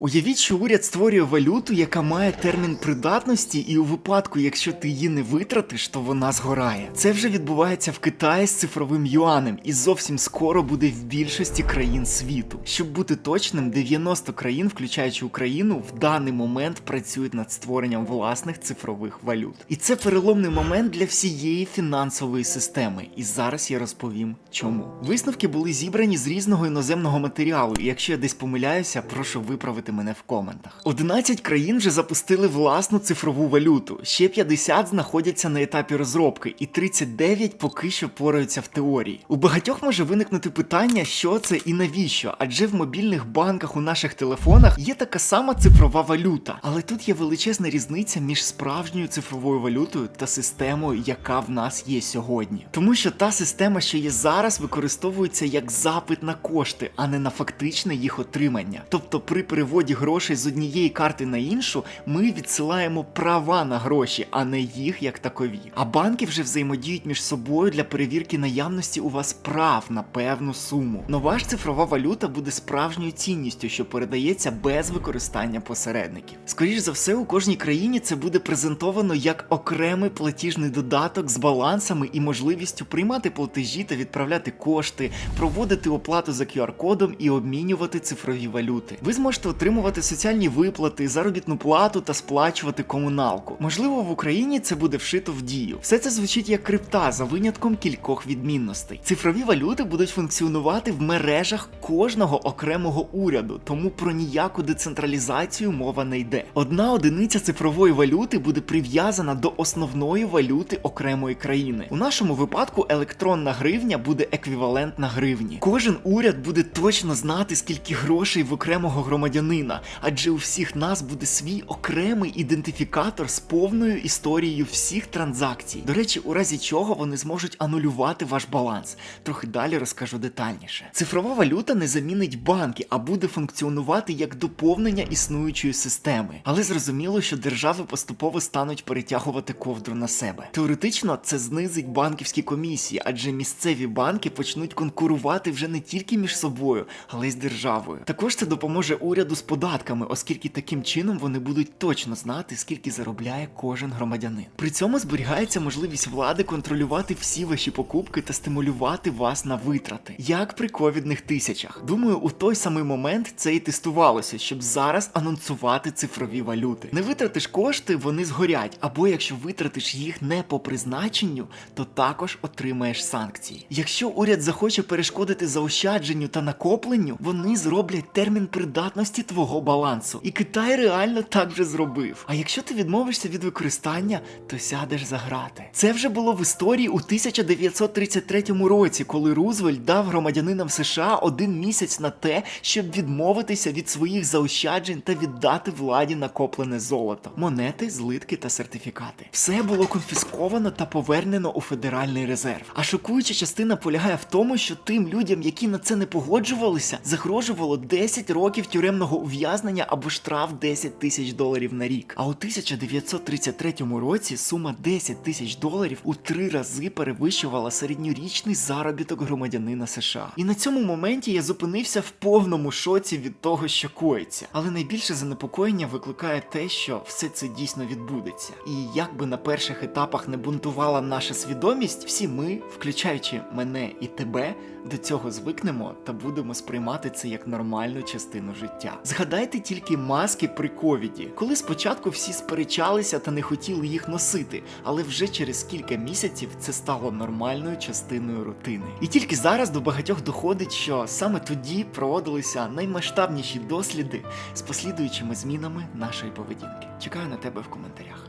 Уявіть, що уряд створює валюту, яка має термін придатності, і у випадку, якщо ти її не витратиш, то вона згорає. Це вже відбувається в Китаї з цифровим юанем, і зовсім скоро буде в більшості країн світу. Щоб бути точним, 90 країн, включаючи Україну, в даний момент працюють над створенням власних цифрових валют. І це переломний момент для всієї фінансової системи. І зараз я розповім чому. Висновки були зібрані з різного іноземного матеріалу, і якщо я десь помиляюся, прошу виправити мене в коментах. 11 країн вже запустили власну цифрову валюту, ще 50 знаходяться на етапі розробки, і 39 поки що пораються в теорії. У багатьох може виникнути питання, що це і навіщо, адже в мобільних банках у наших телефонах є така сама цифрова валюта. Але тут є величезна різниця між справжньою цифровою валютою та системою, яка в нас є сьогодні. Тому що та система, що є зараз, використовується як запит на кошти, а не на фактичне їх отримання. Тобто при переводі грошей з однієї карти на іншу ми відсилаємо права на гроші, а не їх як такові. А банки вже взаємодіють між собою для перевірки наявності у вас прав на певну суму. Нова ж цифрова валюта буде справжньою цінністю, що передається без використання посередників. Скоріш за все, у кожній країні це буде презентовано як окремий платіжний додаток з балансами і можливістю приймати платежі та відправляти кошти, проводити оплату за QR-кодом і обмінювати цифрові валюти. Ви зможете отримувати соціальні виплати, заробітну плату та сплачувати комуналку. Можливо, в Україні це буде вшито в дію. Все це звучить як крипта за винятком кількох відмінностей. Цифрові валюти будуть функціонувати в мережах кожного окремого уряду, тому про ніяку децентралізацію мова не йде. Одна одиниця цифрової валюти буде прив'язана до основної валюти окремої країни. У нашому випадку електронна гривня буде еквівалентна гривні. Кожен уряд буде точно знати, скільки грошей в окремого громадянина, адже у всіх нас буде свій окремий ідентифікатор з повною історією всіх транзакцій. До речі, у разі чого вони зможуть анулювати ваш баланс. Трохи далі розкажу детальніше. Цифрова валюта не замінить банки, а буде функціонувати як доповнення існуючої системи. Але зрозуміло, що держави поступово стануть перетягувати ковдру на себе. Теоретично це знизить банківські комісії, адже місцеві банки почнуть конкурувати вже не тільки між собою, але й з державою. Також це допоможе уряду з податками, оскільки таким чином вони будуть точно знати, скільки заробляє кожен громадянин. При цьому зберігається можливість влади контролювати всі ваші покупки та стимулювати вас на витрати, як при ковідних тисячах. Думаю, у той самий момент це і тестувалося, щоб зараз анонсувати цифрові валюти. Не витратиш кошти, вони згорять, або якщо витратиш їх не по призначенню, то також отримаєш санкції. Якщо уряд захоче перешкодити заощадженню та накопленню, вони зроблять термін придатності твого балансу. І Китай реально так вже зробив. А якщо ти відмовишся від використання, то сядеш за грати. Це вже було в історії у 1933 році, коли Рузвельт дав громадянинам США один місяць на те, щоб відмовитися від своїх заощаджень та віддати владі накоплене золото, монети, злитки та сертифікати. Все було конфісковано та повернено у Федеральний резерв. А шокуюча частина полягає в тому, що тим людям, які на це не погоджувалися, загрожувало 10 років тюремного ув'язнення або штраф 10 тисяч доларів на рік. А у 1933 році сума 10 тисяч доларів у три рази перевищувала середньорічний заробіток громадянина США. І на цьому моменті я зупинився в повному шоці від того, що коїться. Але найбільше занепокоєння викликає те, що все це дійсно відбудеться. І як би на перших етапах не бунтувала наша свідомість, всі ми, включаючи мене і тебе, до цього звикнемо та будемо сприймати це як нормальну частину життя. Згадайте тільки маски при ковіді, коли спочатку всі сперечалися та не хотіли їх носити, але вже через кілька місяців це стало нормальною частиною рутини. І тільки зараз до багатьох доходить, що саме тоді проводилися наймасштабніші досліди з послідуючими змінами нашої поведінки. Чекаю на тебе в коментарях.